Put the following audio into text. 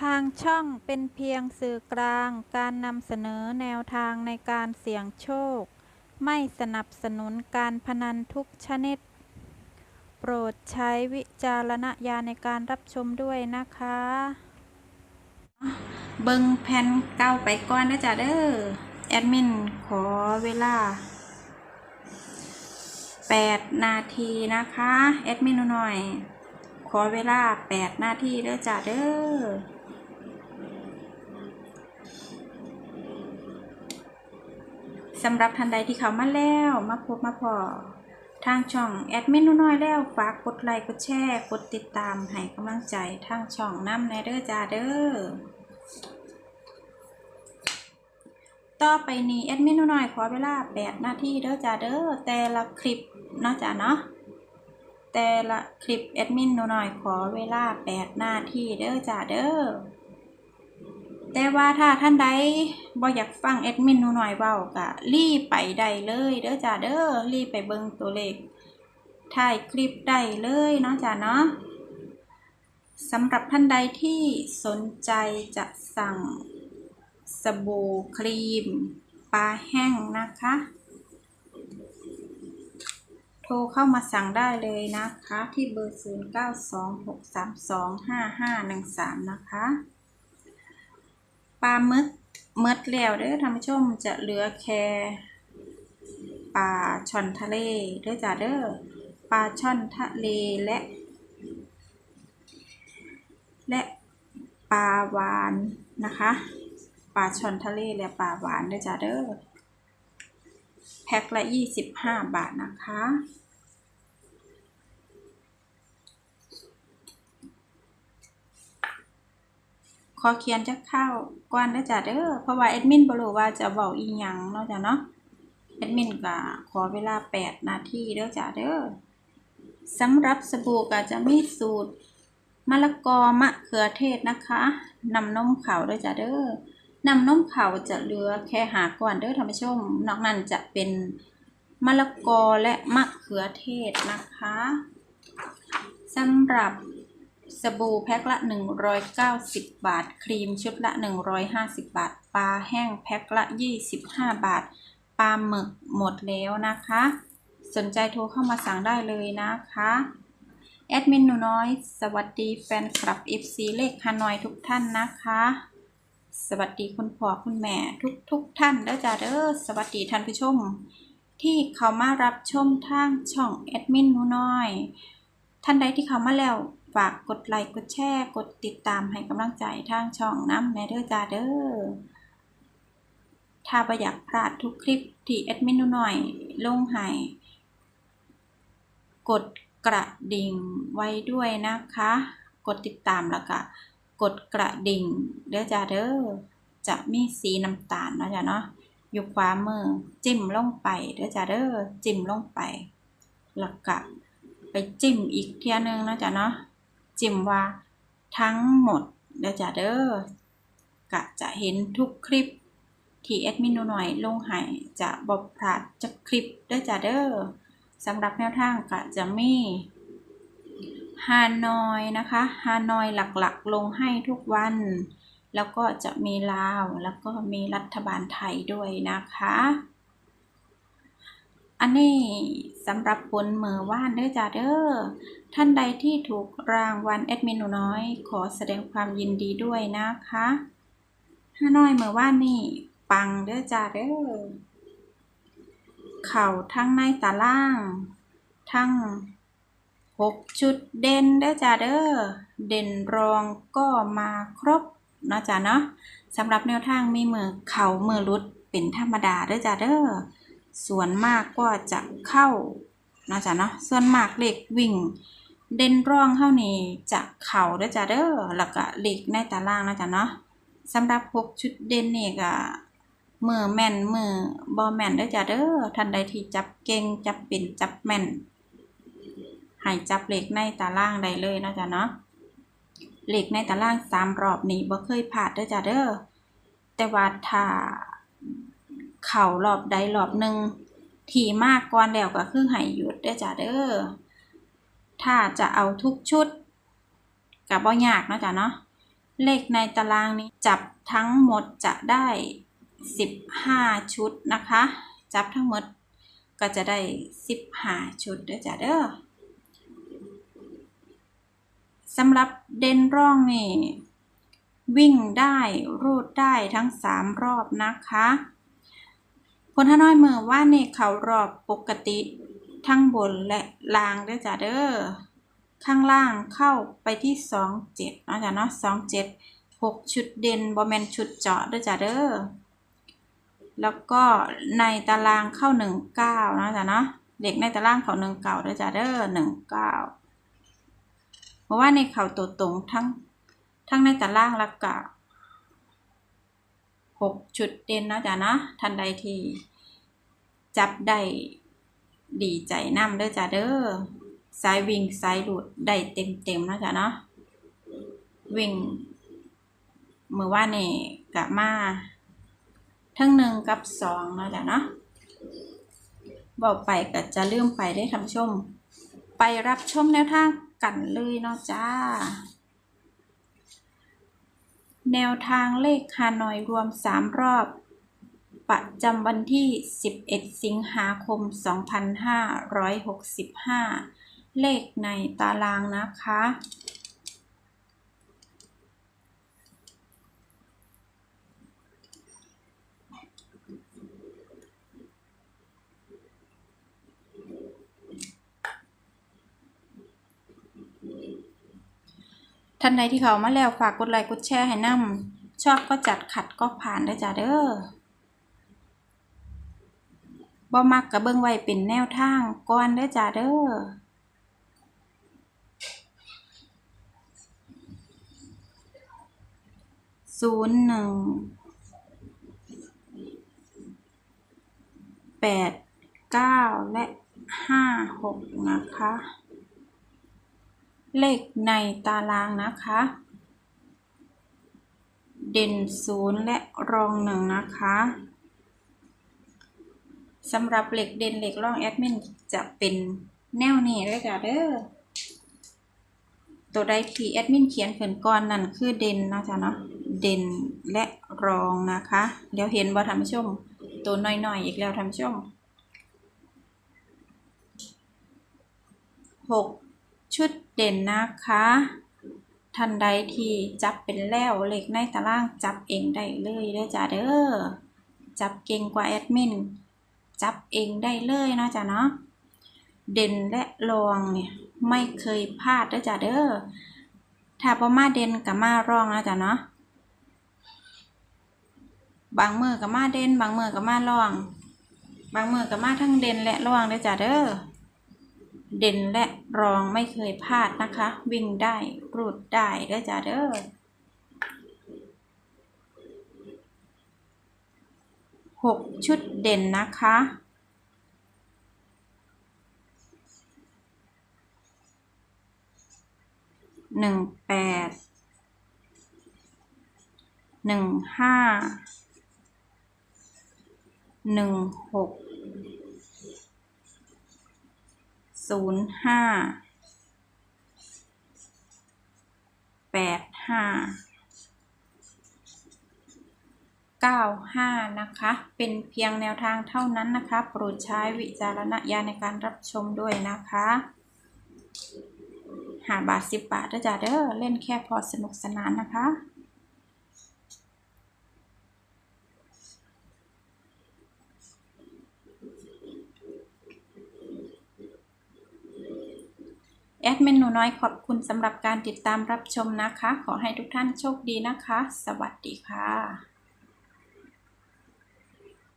ทางช่องเป็นเพียงสื่อกลาง การนำเสนอแนวทางในการเสี่ยงโชค ไม่สนับสนุนการพนันทุกชนิด โปรดใช้วิจารณญาณในการรับชมด้วยนะคะ เบิงแผ่นเก้าไปก่อนนะจ๊ะเด้อ แอดมินขอเวลา 8 นาทีนะคะ แอดมินหน่อยขอเวลา 8 นาทีเด้อจ้ะเด้อ สำหรับท่านใดที่เขามาแล้วมาพบมาพอทางช่องแอดมินน้อยแล้วฝากกดไลค์กดแชร์กดติดตามให้กำลังใจทางช่องน้ำในเด้อจ้าเด้อต่อไปนี้แอดมินน้อยขอเวลา8นาทีเด้อจ้าเด้อแต่ละคลิปเนาะจ้าเนาะแต่ละคลิปแอดมินน้อยขอเวลา8นาทีเด้อจ้าเด้อ แต่ว่าถ้าท่านใดบ่อยากฟังแอดมินหนูหน่อยเว้าก็รีบไปได้เลยเด้อจ้าเด้อรีบไปเบิ่งตัวเลขถ่ายคลิปได้เลยเนาะจ้าเนาะสำหรับท่านใดที่สนใจจะสั่งสบู่ครีมปลาแห้งนะคะ โทรเข้ามาสั่งได้เลยนะคะ ที่เบอร์ 0926325513 นะคะ ปลาหมึกเมดแล้วเด้อท่านผู้ชมจะเหลือแค่ปลาช่อนทะเลเด้อจ้าเด้อปลาช่อนทะเลและ และปลาหวานนะคะปลาช่อนทะเลและปลาหวานเด้อจ้าเด้อแพ็คละยี่สิบห้าบาทนะคะ ขอเขียนจะเข้าก่อนนะจ๊ะเด้อเพราะว่าแอดมินบ่รู้ว่าจะเว้าอีหยังเนาะจ้ะเนาะแอดมินก็ขอเวลา 8 นาทีเด้อจ้ะเด้อสำหรับสบู่ก็จะมีสูตรมะละกอมะเขือเทศนะคะนำนมขาเด้อจ้ะเด้อนำนมขาวจะเหลือแค่หาก่อนเด้อท่านผู้ชมนอกนั้นจะเป็นมะละกอและมะเขือเทศนะคะสำหรับ สบู่แพ็คละ 190 บาท ครีมชุดละ 150 บาท ปลาแห้งแพ็คละ 25 บาท ปลาหมึกหมดแล้วนะคะ สนใจโทรเข้ามาสั่งได้เลยนะคะแอดมินหนูน้อย สวัสดีแฟนคลับ FC เลขฮานอยทุกท่านนะคะ สวัสดีคุณพ่อคุณแม่ทุกทุกท่านเด้อจ้าเด้อสวัสดีท่านผู้ชม ที่เขามารับชมทางช่องแอดมินหนูน้อย ท่านใดที่เข้ามาแล้ว ฝากกดไลค์กดแชร์กดติดตามให้กำลังใจทางช่องน้ำแม่เด้อจ้าเด้อถ้าประอยากพลาดทุกคลิปที่แอดมินหนูหน่อยลงให้กดกระดิ่งไว้ด้วยนะคะ กดติดตามแล้วก็กดกระดิ่งเด้อจ้าเด้อจะมีสีน้ำตาลเนาะจ้ะเนาะอยู่ขวามือจิ้มลงไปเด้อจ้าเด้อจิ้มลงไปแล้วก็ไปจิ้มอีกเทียหนึงเนาะจ้ะเนาะ จิ้มว่าทั้งหมดเด้อจ้าเด้อกะจะเห็นทุกคลิปที่แอดมินหนูหน่อยลงให้จะบพลาดจากคลิปเด้อจ้าเด้อสำหรับแนวทางก็จะมีฮานอยนะคะฮานอยหลักๆ ลงให้ทุกวัน แล้วก็จะมีลาว แล้วก็มีรัฐบาลไทยด้วยนะคะ อันนี้สำหรับผลเมื่อว่านเด้อจ้าเด้อ ท่านใดที่ถูกรางวัลแอดมินหนูน้อย ขอแสดงความยินดีด้วยนะคะฮาน้อยเมื่อว่านนี่ ปังเด้อจ้าเด้อ เข่าทั้งในตาราง ทั้งหกจุดเด่นเด้อจ้าเด้อ เด่นรองก็มาครบนะจ้าเนาะสำหรับแนวทางมีมือเข่ามือรุดเป็นธรรมดาเด้อจ้าเด้อ ส่วนมากก็จะเข้านะจ้าเนาะส่วนมากเลขวิ่ง เด่นร่องเท่านี้จะเข่าด้อจ้าเด้อแล้วก็เลขในตารางนะจ้าเนาะสำหรับหกชุดเด่นนี่ก็มือแม่นมือบอแม่นเด้จ้าเด้อท่านใดที่จับเก่งจับเป็นจับแม่นให้จับเหล็กในตารางได้เลยนะจ้ะเนาะเหล็กในตารางสามรอบนี้บ่เคยผ่านเด้จ้าเด้อแต่ว่าถ้า เข่ารอบใดรอบหนึ่งที่มากก่อนแล้วก็คือให้หยุดเด้อจ้าเด้อถ้าจะเอาทุกชุดกับบ่ยากเนาะจ้ะเนาะเลขในตารางนี้จับทั้งหมดจะได้ 15 ชุดนะคะ จับทั้งหมดก็จะได้ 15 ชุดเด้อจ้ะเด้อสำหรับเด่นร่องนี่วิ่งได้รูดได้ทั้ง 3 รอบนะคะ พลทน้อยเมื่อว่าเนเขารอบปกติ ทั้งบนและล่างได้จ้ะเด้อข้างล่างเข้าไปที่สองเจ็ดนะจ๊ะเนาะสองเจ็ดหกชุดเด่นบอมแมนชุดเจาะได้จ้ะเด้อแล้วก็ในตารางเข้าหนึ่งเก้านะจ๊ะเนาะเด็กในตารางเขาหนึ่งเก้าด้วยจ้ะเด้อหนึ่งเก้าเพราะว่าในเข่าตัวตรงทั้งทั้งในตารางและกะ 6 ชุดเด่นนะจ๊ะนะทันใดที่จับได้ดีใจนำเด้อจ้ะเด้อสายวิ่งสายหลุดได้เต็มเต็มนะจ๊ะเนาะวิ่งเมื่อว่านี่กลับมาทั้งหนึ่งกับสองนะจ๊ะเนาะบอกไปก็จะลืมไปได้ทำชม ไปรับชมแนวทางกันเลยเนาะจ้า แนวทางเลขฮานอยรวม 3 รอบ ประจำวันที่ 11 สิงหาคม 2565 เลขในตารางนะคะ ท่านใดที่เขามาแล้วฝากกดไลค์กดแชร์ให้นำชอบก็จัดขัดก็ผ่านได้จ้าเด้อบ่มักกะเบิ่งไว้เป็นแนวทางก่อนเด้จ้าเด้อศูนย์หนึ่งแปดเก้าและห้าหกนะคะ เลขในตารางนะคะ เด่นศูนย์และรองหนึ่งนะคะสำหรับเหล็กเด่นเหล็กรองแอดมินจะเป็นแนวนี้เลยจ้ะเด้อตัวใดที่แอดมินเขียนเขินก่อนนั่นคือเด่นนะจ๊ะเนาะเด่นและรองนะคะ เดี๋ยวเห็นว่าทำชมตัวน้อยๆอีกแล้วทำชมหก ชุดเด่นนะคะทันใดที่จับเป็นแล้วเลขในตารางจับเองได้เลยเด้อจ้าเด้อจับเก่งกว่าแอดมินจับเองได้เลยเนาะจ้ะเนาะเด่นและรองเนี่ยไม่เคยพลาดเด้อจ้าเด้อถ้าประมาเด่นกับมารองนะจ้ะเนาะบางมือกับมาเด่นบางมือกับมารอง บางมือกับมาทั้งเด่นและรองเด้อจ้าเด้อ เด่นและรองไม่เคยพลาดนะคะ วิ่งได้รูดได้เด้อจ้าเด้อหกชุดเด่นนะคะหนึ่งแปดหนึ่งห้าหนึ่งหก ศูนย์ห้าแปดห้าเก้าห้านะคะ เป็นเพียงแนวทางเท่านั้นนะคะ โปรดใช้วิจารณญาณในการรับชมด้วยนะคะ หาบาทสิบบาทนะจ๊ะเด้อ เล่นแค่พอสนุกสนานนะคะ แอดมินหนูน้อยขอบคุณสำหรับการติดตามรับชมนะคะ ขอให้ทุกท่านโชคดีนะคะ สวัสดีค่ะ